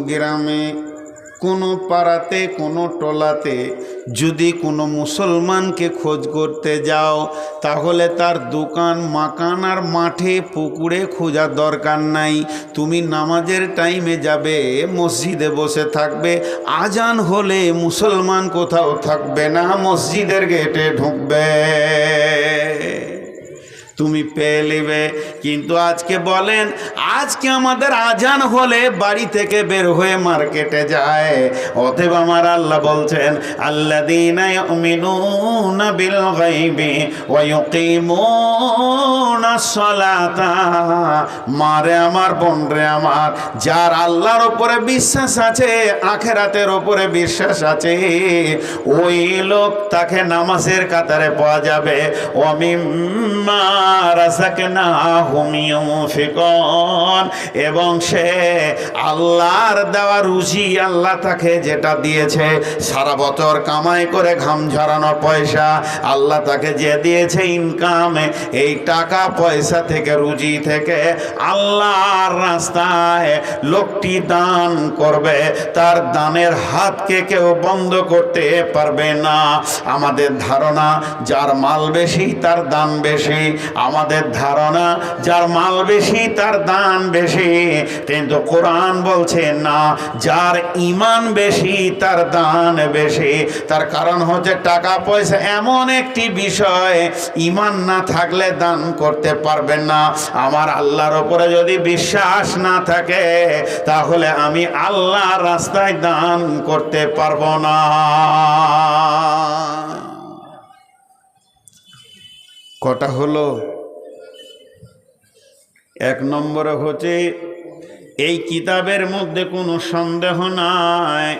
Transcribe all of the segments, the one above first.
গ্রামে কোনো পাড়াতে, কোনো টলাতে যদি কোনো মুসলমানকে খোঁজ করতে যাও, তাহলে তার দোকান, মাকান আর মাঠে, পুকুরে খোঁজার দরকার নাই। তুমি নামাজের টাইমে যাবে, মসজিদে বসে থাকবে। আজান হলে মুসলমান কোথাও থাকবে না, মসজিদের গেটে ঢুকবে। তুমি পেয়ে নেবে। কিন্তু আজকে বলেন, আজকে আমাদের আজান হলে বাড়ি থেকে বের হয়ে মার্কেটে যায়। অতএব আমার আল্লাহ বলছেন আল্লাহ দিন বিল মারে আমার বোন রে আমার, যার আল্লাহর ওপরে বিশ্বাস আছে, আখেরাতের ওপরে বিশ্বাস আছে, ওই লোক তাকে নামাজের কাতারে পাওয়া যাবে। ইউনফিকুন এবং সে আল্লাহর দেওয়া রুজি আল্লাহ তাকে যেটা দিয়েছে, সারা বছর কামাই করে ঘাম ঝরানো পয়সা আল্লাহ তাকে যে দিয়েছে ইনকামে, এই টাকা পয়সা থেকে, রুজি থেকে আল্লাহর রাস্তায় লোকটি দান করবে। তার দানের হাতকে কেউ বন্ধ করতে পারবে না। আমাদের ধারণা, যার মাল বেশি, তার দান বেশি। আমাদের ধারণা, যার মাল বেশি, তার দান বেশি। কিন্তু কোরআন বলছে, না, যার ইমান বেশি, তার দান বেশি। তার কারণ হচ্ছে, টাকা পয়সা এমন একটি বিষয় ইমান না থাকলে দান করতে পারবেন না। আমার আল্লাহর ওপরে যদি বিশ্বাস না থাকে, তাহলে আমি আল্লাহর রাস্তায় দান করতে পারব না। কটা হলো? এক নম্বরে হচ্ছে, এই কিতাবের মধ্যে কোনো সন্দেহ নাই,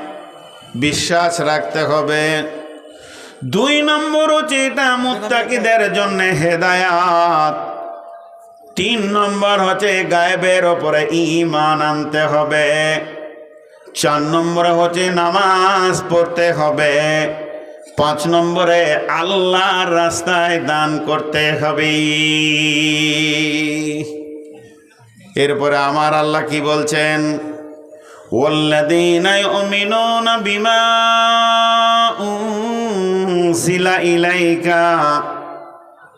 বিশ্বাস রাখতে হবে। দুই নম্বর হচ্ছে, এটা মুত্তাকিদের জন্য হেদায়াত। তিন নম্বর হচ্ছে, গায়েবের ওপরে ইমান আনতে হবে। চার নম্বরে হচ্ছে, নামাজ পড়তে হবে। পাঁচ নম্বরে আল্লাহর রাস্তায় দান করতে হবে এরপরে আমার আল্লাহ কি বলছেন والذين يؤمنون بما أنزل إليك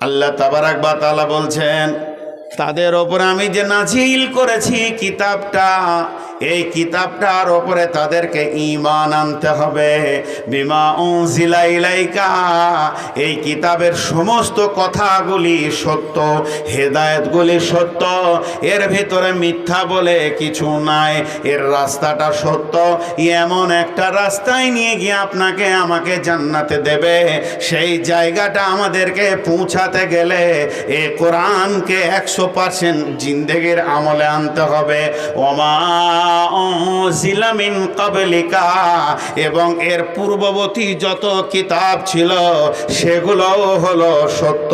আল্লাহ তাবারাক বা তাআলা বলছেন তাদের ওপরে আমি যে নাজিল করেছি কিতাবটা এই কিতাবটার ওপরে তাদেরকে ইমান আনতে হবে। বিমা ইলাইকা, এই কিতাবের সমস্ত কথাগুলি সত্য, হেদায়েতগুলি সত্য, এর ভিতরে মিথ্যা বলে কিছু নাই, এর রাস্তাটা সত্য, এমন একটা রাস্তায় নিয়ে গিয়ে আপনাকে আমাকে জান্নাতে দেবে। সেই জায়গাটা আমাদেরকে পৌঁছাতে গেলে এ কোরআনকে একশো পার্সেন্ট জিন্দেগির আমলে আনতে হবে। ওমা জিলামিন কবলিকা এবং এর পূর্ববর্তী যত কিতাব ছিল সেগুলো হলো সত্য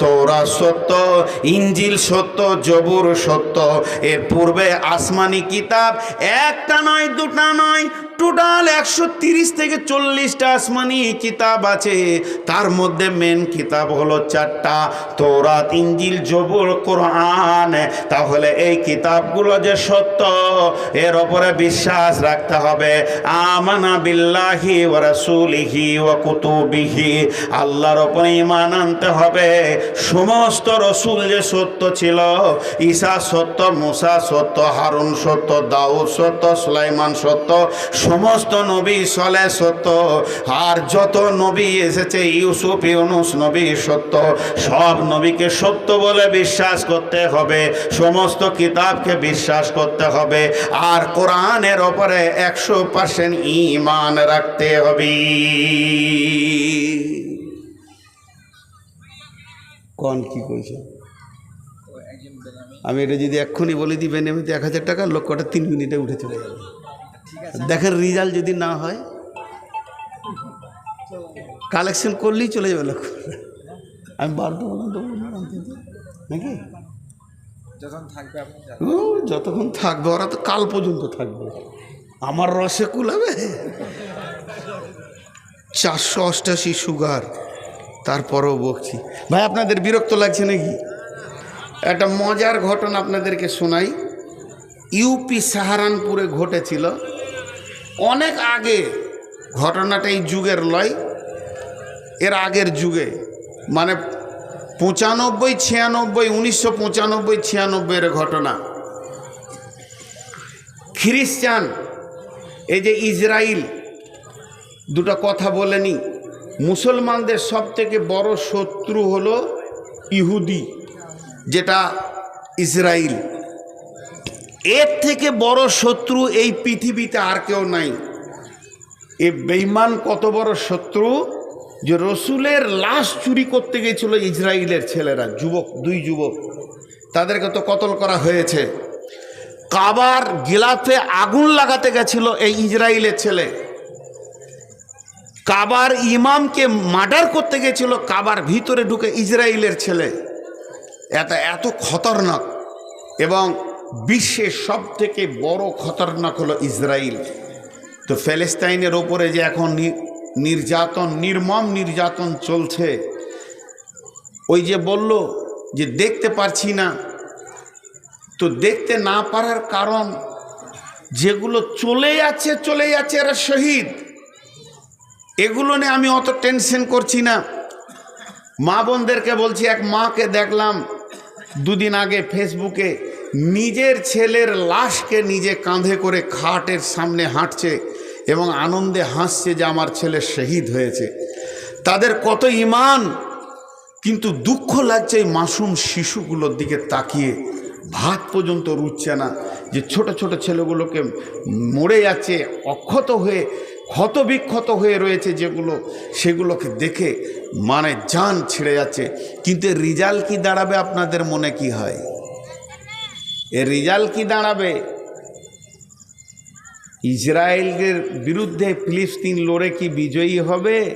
তোরা সত্য ইঞ্জিল সত্য, জবুর সত্য। এর পূর্বে আসমানি কিতাব একটা নয়, দুটা নয় টোটাল একশো তিরিশ থেকে চল্লিশটা আসমানি কিতাব আছে। তার মধ্যে মেন কিতাব হলো চারটা তোরাত ইঞ্জিল জবুর, কোরআন। তাহলে এই কিতাবগুলো যে সত্য, এর ওপরে বিশ্বাস রাখতে হবে। আমানা বিল্লাহি ও রাসূলিহি ও কুতুবিহি। আল্লাহর ওপরে ইমান আনতে হবে। সমস্ত রসুল যে সত্য ছিল ঈশা সত্য, মুসা সত্য, হারুন সত্য, দাউদ সত্য, সুলাইমান সত্য সমস্ত নবী সলে সত্য। আর যত নবী এসেছে, ইউসুফ, ইউনুস নবী সত্য। সব নবীকে সত্য বলে বিশ্বাস করতে হবে। সমস্ত কিতাবকে বিশ্বাস করতে হবে। আর কোরআনের ওপরে একশো পার্সেন্ট ইমান রাখতে হবে। কন কি কইছে? আমি এটা যদি এক্ষুনি বলে দিবেন, এমনিতে এক হাজার টাকা লক্ষ্যটা তিন মিনিটে উঠে চলে যাবে। দেখেন রেজাল্ট যদি না হয় কালেকশন করলেই চলে যাবে লক্ষ্য আমি বললাম তো বললাম আনতে নাকি? যতক্ষণ থাকবে ওরা তো কাল পর্যন্ত থাকবে। আমার রসে কুলাবে? চারশো অষ্টাশি সুগার তারপরেও বকছি। ভাই আপনাদের বিরক্ত লাগছে নাকি? একটা মজার ঘটনা আপনাদেরকে শোনাই। ইউপি সাহারানপুরে ঘটেছিল। অনেক আগে ঘটনাটা এই যুগের লয়, এর আগের যুগে মানে পঁচানব্বই, ছিয়ানব্বই, উনিশশো পঁচানব্বই ছিয়ানব্বইয়ের ঘটনা। খ্রিস্টান, এই যে ইসরায়েল দুটো কথা বলেনি মুসলমানদের সব থেকে বড় শত্রু হলো ইহুদি, যেটা ইসরায়েল এর থেকে বড় শত্রু এই পৃথিবীতে আর কেউ নাই। এ বেইমান কত বড় শত্রু যে রসুলের লাশ চুরি করতে গিয়েছিল ইসরায়েলের ছেলেরা, যুবক, দুই যুবক। তাদেরকে তো কতল করা হয়েছে। কাবার গিলাফে আগুন লাগাতে গেছিল এই ইসরায়েলের ছেলে। কাবার ইমামকে মার্ডার করতে গেছিল কাবার ভিতরে ঢুকে ইসরায়েলের ছেলে। এত এত খতরনাক। এবং বিশ্বের সব থেকে বড় খতরনাক হলো ইসরায়েল তো ফ্যালেস্তাইনের ওপরে যে এখন নির্যাতন, নির্মম নির্যাতন চলছে, ওই যে বলল যে দেখতে পারছি না। তো দেখতে না পারার কারণ যেগুলো চলে যাচ্ছে চলে যাচ্ছে এরা শহীদ। এগুলো নিয়ে আমি অত টেনশন করছি না। মা বোনদেরকে বলছি, এক মাকে দেখলাম দুদিন আগে ফেসবুকে। নিজের ছেলের লাশকে নিজে কাঁধে করে খাটের সামনে হাঁটছে এবং আনন্দে হাসছে যে আমার ছেলে শহীদ হয়েছে। তাদের কত ইমান কিন্তু দুঃখ লাগছে এই মাসুম শিশুগুলোর দিকে তাকিয়ে। ভাত পর্যন্ত রুচ্ছে না, যে ছোট ছোট ছেলেগুলোকে মরে যাচ্ছে, অক্ষত হয়ে ক্ষত বিক্ষত হয়ে রয়েছে যেগুলো, সেগুলোকে দেখে মানে জান ছিঁড়ে যাচ্ছে। কিন্তু রেজাল্ট কি দাঁড়াবে আপনাদের মনে কি হয়? এর রেজাল্ট কি দাঁড়াবে? ইসরায়েলের বিরুদ্ধে ফিলিস্তিন লড়ে কি বিজয়ী হবে?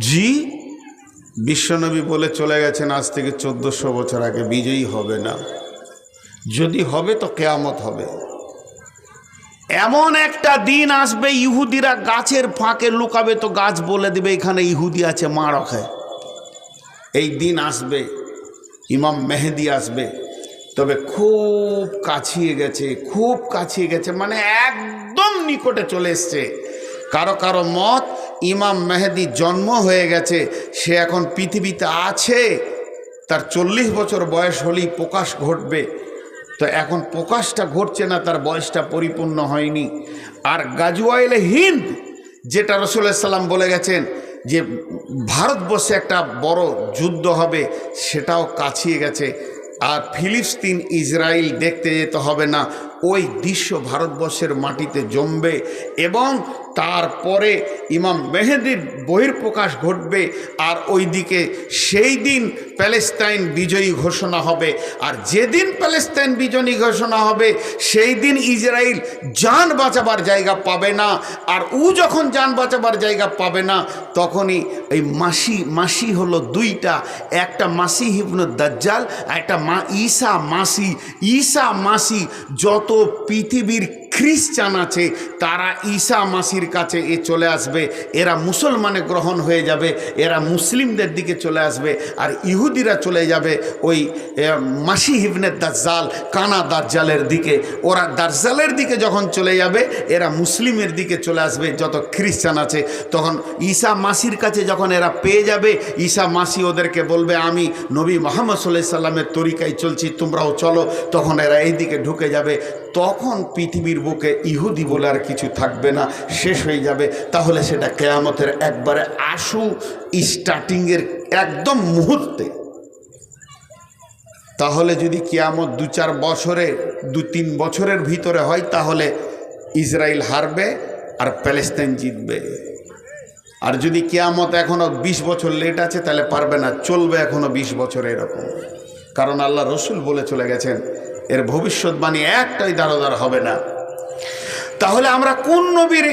জি, বিশ্বনবী বলে চলে গেছেন, আজ থেকে চোদ্দোশো বছর আগে বিজয়ী হবে না। যদি হবে তো কেয়ামত হবে। এমন একটা দিন আসবে, ইহুদিরা গাছের ফাঁকে লুকাবে, তো গাছ বলে দিবে, এখানে ইহুদি আছে মা রখায় এই দিন আসবে, ইমাম মেহেদি আসবে তবে খুব কাছিয়ে গেছে, খুব কাছিয়ে গেছে মানে একদম নিকটে চলে এসছে। কারও কারও মত, ইমাম মেহেদি জন্ম হয়ে গেছে, সে এখন পৃথিবীতে আছে, তার চল্লিশ বছর বয়স হলেই প্রকাশ ঘটবে। তো এখন প্রকাশটা ঘটছে না, তার বয়সটা পরিপূর্ণ হয়নি। আর গাজুয়াইলে হিন্দ, যেটা রসুল্লাহ সাল্লাম বলে গেছেন যে, ভারতবর্ষে একটা বড় যুদ্ধ হবে, সেটাও কাছিয়ে গেছে। আর ফিলিস্তিন ইসরায়েল দেখতে যেতে হবে না। ওই দৃশ্য ভারতবর্ষের মাটিতে জমবে এবং তারপরে ইমাম মেহেদির বহির্প্রকাশ ঘটবে আর ওইদিকে সেই দিন প্যালেস্তাইন বিজয়ী ঘোষণা হবে। আর যেদিন প্যালেস্তাইন বিজয়ী ঘোষণা হবে, সেই দিন ইসরায়েল যান বাঁচাবার জায়গা পাবে না। আর ও যখন যান বাঁচাবার জায়গা পাবে না, তখনই এই মাসি মাসি হলো দুইটা। একটা মাসি হিবনু দাজ্জাল আর একটা মা ঈসা মাসি। ঈসা মাসি যত পৃথিবীর খ্রিস্টান আছে, তারা ঈসা মাসির কাছে এ চলে আসবে। এরা মুসলমানে গ্রহণ হয়ে যাবে, এরা মুসলিমদের দিকে চলে আসবে, আর ইহুদিরা চলে যাবে ওই মাসি হিবনের দাজ্জাল, কানা দাজ্জালের দিকে। ওরা দাজ্জালের দিকে যখন চলে যাবে, এরা মুসলিমের দিকে চলে আসবে, যত খ্রিস্টান আছে। তখন ঈসা মাসির কাছে যখন এরা পেয়ে যাবে, ঈসা মাসি ওদেরকে বলবে, আমি নবী মোহাম্মদ সাল্লাহ সাল্লামের তরিকায় চলছি, তোমরাও চলো। তখন এরা এই দিকে ঢুকে যাবে। তখন পৃথিবীর বুকে ইহুদি বলে আর কিছু থাকবে না, শেষ হয়ে যাবে। তাহলে সেটা কেয়ামতের একবারে আশু স্টার্টিংয়ের একদম মুহূর্তে। তাহলে যদি কিয়ামত দু চার বছরে, দু তিন বছরের ভিতরে হয়, তাহলে ইসরায়েল হারবে আর প্যালেস্তাইন জিতবে। আর যদি কিয়ামত এখনও বিশ বছর লেট আছে, তাহলে পারবে না, চলবে এখনও বিশ বছর এরকম। কারণ আল্লাহ রসুল বলে চলে গেছেন এর ভবিষ্যৎবাণী একটাই দারোদার হবে না। তাহলে আমরা কোন নবীর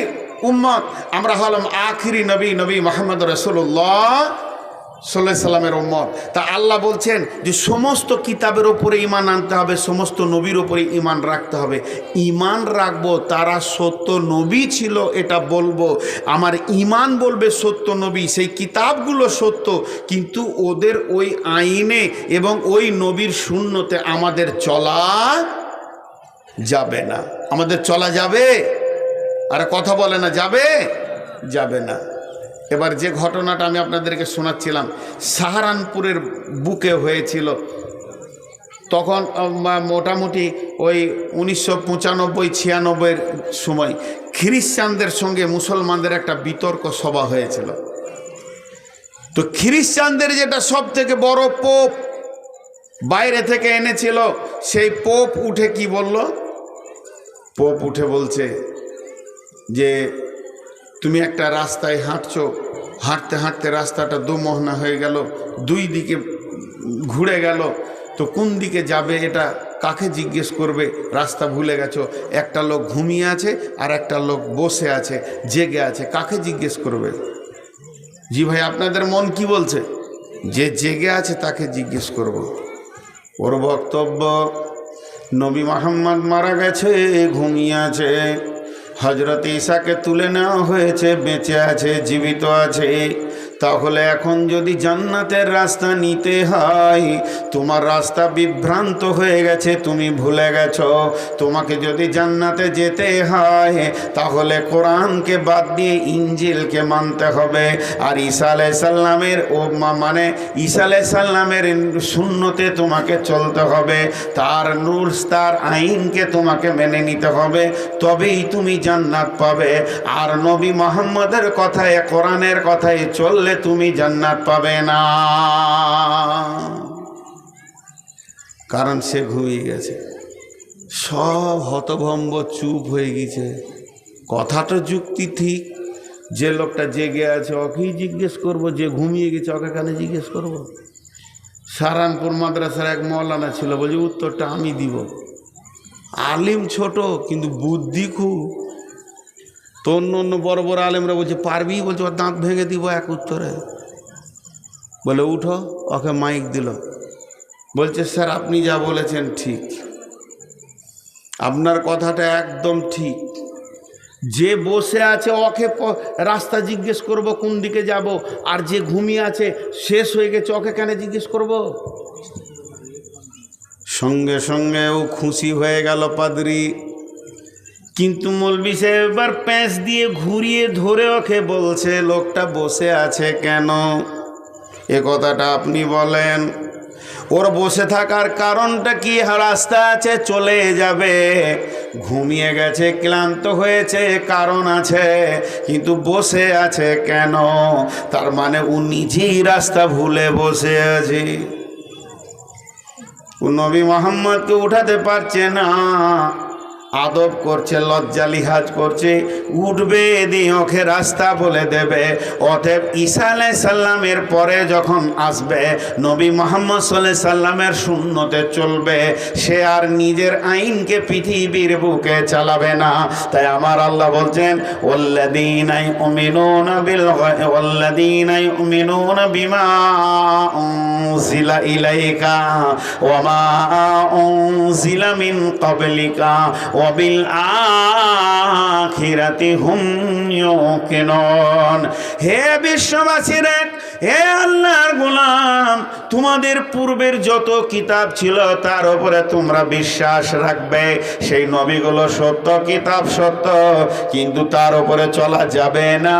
উম্মত? আমরা হলাম আখিরি নবী নবী মোহাম্মদ রসুল্লাহ সাল্লাহ সাল্লামের উম্মত। তা আল্লাহ বলছেন যে সমস্ত কিতাবের ওপরে ইমান আনতে হবে, সমস্ত নবীর ওপরে ইমান রাখতে হবে। ইমান রাখব, তারা সত্য নবী ছিল, এটা বলব। আমার ইমান বলবে সত্য নবী, সেই কিতাবগুলো সত্য, কিন্তু ওদের ওই আইনে এবং ওই নবীর শূন্যতে আমাদের চলা যাবে না। আমাদের চলা যাবে? আরে কথা বলে না, যাবে? যাবে না। এবার যে ঘটনাটা আমি আপনাদেরকে শোনাচ্ছিলাম, সাহারানপুরের বুকে হয়েছিল। তখন মোটামুটি ওই উনিশশো পঁচানব্বই, ছিয়ানব্বইয়ের সময় খ্রিস্টানদের সঙ্গে মুসলমানদের একটা বিতর্ক সভা হয়েছিল। তো খ্রিস্টানদের যেটা সব থেকে বড় পোপ বাইরে থেকে এনেছিল, সেই পোপ উঠে কি বলল? পোপ উঠে বলছে যে তুমি একটা রাস্তায় হাঁটছো, হাঁটতে হাঁটতে রাস্তাটা দুমোহনা হয়ে গেল, দুই দিকে ঘুরে গেল, তো কোন দিকে যাবে এটা কাকে জিজ্ঞেস করবে? রাস্তা ভুলে গেছো, একটা লোক ঘুমিয়ে আছে আর একটা লোক বসে আছে, জেগে আছে, কাকে জিজ্ঞেস করবে? জি ভাই, আপনাদের মন কি বলছে? যে জেগে আছে তাকে জিজ্ঞেস করব। ওর বক্তব্য, নবী মোহাম্মদ মারা গেছে, ঘুমিয়ে আছে। হজরত ঈশাকে তুলে নেওয়া হয়েছে বেঁচে আছে জীবিত আছে। তাহলে এখন যদি জান্নাতের রাস্তা নিতে হয়, তোমার রাস্তা বিভ্রান্ত হয়ে গেছে, তুমি ভুলে গেছ। তোমাকে যদি জান্নাতে যেতে হয়, তাহলে কোরআনকে বাদ দিয়ে ইঞ্জিলকে মানতে হবে। আর ঈসা সাল্লামের ও মানে ঈসা সাল্লামের শূন্যতে তোমাকে চলতে হবে। তার রুলস তার আইনকে তোমাকে মেনে নিতে হবে। তবেই তুমি জান্নাত পাবে। আর নবী মোহাম্মদের কথায়, কোরআনের কথায় চললে তুমি জান্নাত পাবে না। কারণ সে ঘুমিয়ে গেছে। সব হতভম্ব চুপ হয়ে গেছে। কথাটা যুক্তি ঠিক। যে লোকটা জেগে আছে, ওকেই জিজ্ঞেস করব, যে ঘুমিয়ে গেছে ওকে কেন জিজ্ঞেস করব? সারানপুর মাদ্রাসার এক মৌলানা ছিল, বলছি, উত্তরটা আমি দিব। আলিম ছোট, কিন্তু বুদ্ধি খুব। তো অন্য অন্য বড় বড় আলেমরা বলছে, পারবি? বলছে, ওর দাঁত ভেঙে দিব এক উত্তরে। বলে, উঠো। ওকে মাইক দিল। বলছে, স্যার, আপনি যা বলেছেন ঠিক। আপনার কথাটা একদম ঠিক। যে বসে আছে, ওকে রাস্তা জিজ্ঞেস করব, কোন দিকে যাব, আর যে ঘুমিয়ে আছে, শেষ হয়ে গেছে, ওকে কেন জিজ্ঞেস করব? সঙ্গে সঙ্গে ও খুশি হয়ে গেল পাদরি। কিন্তু মলবি সাহেব এবার প্যাঁচ দিয়ে ঘুরিয়ে ধরে ওকে বলছে, লোকটা বসে আছে কেন? এ কথাটা আপনি বলেন। ওর বসে থাকার কারণটা কি? রাস্তা আছে, চলে যাবে। ঘুমিয়ে গেছে, ক্লান্ত হয়েছে, কারণ আছে, কিন্তু বসে আছে কেন? তার মানে ও নিজেই রাস্তা ভুলে বসে আছে। ও নবী মোহাম্মদকে উঠাতে পারছে না। আদব করছে, লজ্জা লিহাজ করছে, উঠবে দিয়ে ওকে রাস্তা বলে দেবে। অতএব ঈসা আলাই সাল্লামের পরে যখন আসবে, নবী মোহাম্মদ সাল্লাহ সাল্লামের শূন্যতে চলবে, সে আর নিজের আইনকে পৃথিবীর বুকে চালাবে না। তাই আমার আল্লাহ বলছেন ওল্লাদিনাই উমিনুনা বিল ওল্লাদিনাই উমিনুনা বিমা উনজিলা ইলাইকা, ওয়া মা উনজিলা মিন ক্বাবলিকা ওয়া বিল আখিরাতি হুম ইউকিনুন। হে বিশ্ববাসীরা হে আল্লাহর গোলাম, তোমাদের পূর্বের যত কিতাব ছিল, তার উপরে তোমরা বিশ্বাস রাখবে। সেই নবীগুলো সত্য, কিতাব সত্য, কিন্তু তার উপরে চলা যাবে না।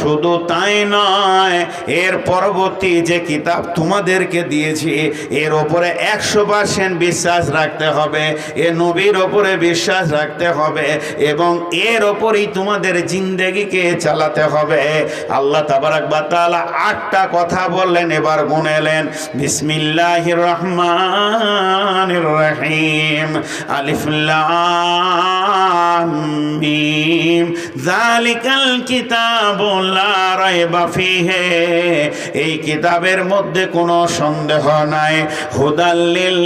শুধু তাই নয়, এর পরবর্তী যে কিতাব তোমাদেরকে দিয়েছি, এর ওপরে একশো পার্সেন্ট বিশ্বাস রাখতে হবে, এ নবীর ওপরে বিশ্বাস রাখতে হবে, এবং এর ওপরেই তোমাদের জিন্দেগিকে চালাতে হবে। আল্লাহ তাবারাক বা তাআলা আটটা কথা বললেন, এবার গুনেলেন বিসমিল্লাহির রহমানির রহিম, আলিফ লাম মিম, যালিকাল কিতাবু লা রাইবা ফিহি, এই কিতাবের মধ্যে কোনো সন্দেহ নাই হুদাল্লিল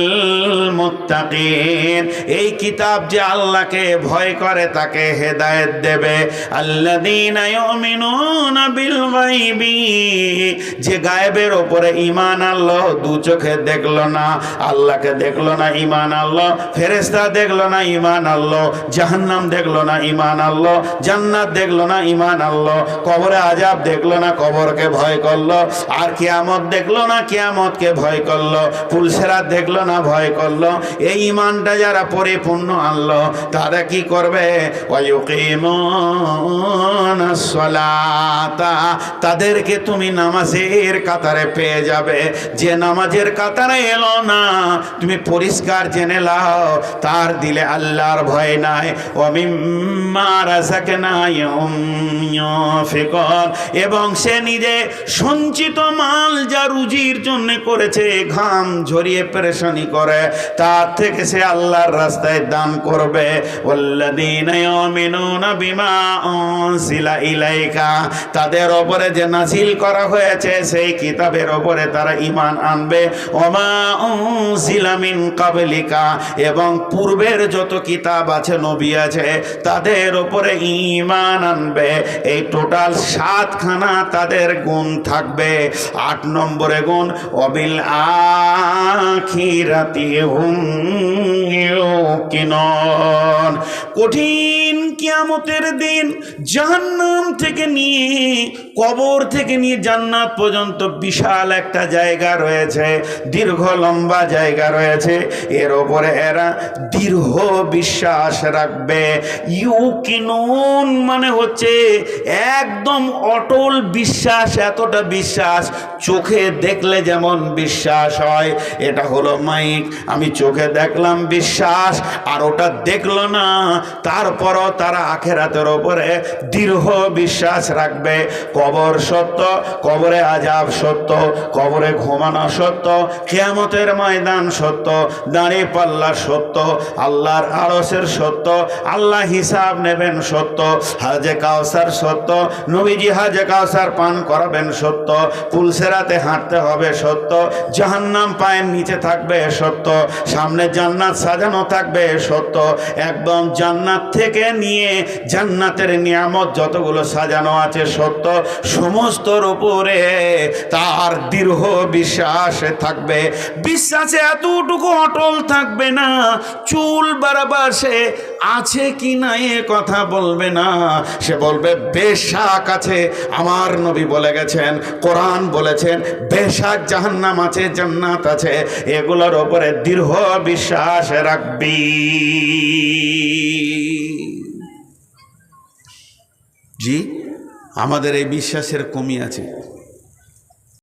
মুত্তাকিন, এই কিতাব যে আল্লাহকে ভয় করে তাকে হেদায়েত দেবে ইউমিনুনা বিল গায়বি যে গায়েবের ওপরে ইমান আনলো, দু চোখে দেখল না, আল্লাহকে দেখল না ইমান আনলো ফেরেস্তা দেখল না ইমান আনলো, জাহান্নাম দেখল না ইমান আনলো, জান্নাত দেখল না ইমান আনলো, কবরে আজাব দেখল না, কবরকে ভয় করল, আর কেয়ামত দেখল না, কিয়ামতকে ভয় করল পুলসেরা দেখল না, ভয় করল, এই ইমানটা যারা পরিপূর্ণ আনলো, তারা কি করবে? ওয়ায়ুকিমুনা সলাতা তুমি নামাজের কাতারে পেয়ে যাবে। যে নামাজের কাতারে এলো না, তুমি পরিষ্কার জেনে লাও, তার দিলে আল্লাহর ভয় নাই। এবং সে নিজে সঞ্চিত মাল যা রুজির জন্য করেছে, ঘাম ঝরিয়ে পেরেশানি করে, তার থেকে সে আল্লাহর রাস্তায় দান করবে। বিমা ইলাইকা। তাদের ওপরে যে নাজিল করা হয়েছে, সেই কিতাবের ওপরে তারা ঈমান আনবে। ওমা উনজিলা মিন কাবলিকা, এবং পূর্বের যত কিতাব আছে, নবী আছে, তাদের ওপরে ঈমান আনবে। এই টোটাল সাতখানা তাদের গুণ থাকবে। আট নম্বরে গুণ, অবিল আখিরাতি হুম কঠিন কিয়ামতের দিন জাহান্নাম থেকে নিয়ে, কবর থেকে নিয়ে জান্নাত পর্যন্ত বিশাল একটা জায়গা রয়েছে, দীর্ঘ লম্বা জায়গা রয়েছে। এর ওপরে এরা দৃঢ় বিশ্বাস রাখবে। ইউকিনুন মানে হচ্ছে একদম অটল বিশ্বাস, এতটা বিশ্বাস, চোখে দেখলে যেমন বিশ্বাস হয়। এটা হলো মাইক, আমি চোখে দেখলাম বিশ্বাস, আর ওটা দেখল না, তারপরও তারা আখেরাতের ওপরে দৃঢ় বিশ্বাস রাখবে। কবর সত্য, কবরে আজাব সত্য, কবরে ঘুমানো সত্য, কেয়ামতের ময়দান সত্য দাঁড়িয়ে পাল্লা সত্য, আল্লাহর আরসের সত্য, আল্লাহ হিসাব নেবেন সত্য, হাজে কাউসার সত্য, নবীজি হাজে কাউসার পান করাবেন সত্য, পুলসেরাতে হাঁটতে হবে সত্য, জাহান্নাম পায়ের নিচে থাকবে সত্য, সামনে জান্নাত সাজানো থাকবে সত্য, একদম জান্নাত থেকে নিয়ে জান্নাতের নিয়ামত যতগুলো সাজানো আছে সত্য সমস্তর উপরে তার দৃঢ় বিশ্বাস থাকবে। বিশ্বাসে এতটুকু অটল থাকবে না, চুল বারাবার সে আছে কি না এ কথা বলবে না। সে বলবে, বেশাক আছে। আমার নবী বলে গেছেন, কোরআন বলেছেন, বেশাক জাহান্নাম আছে, জান্নাত আছে। এগুলোর ওপরে দৃঢ় বিশ্বাস রাখবি। জি আমাদের এই বিশ্বাসের কমি আছে।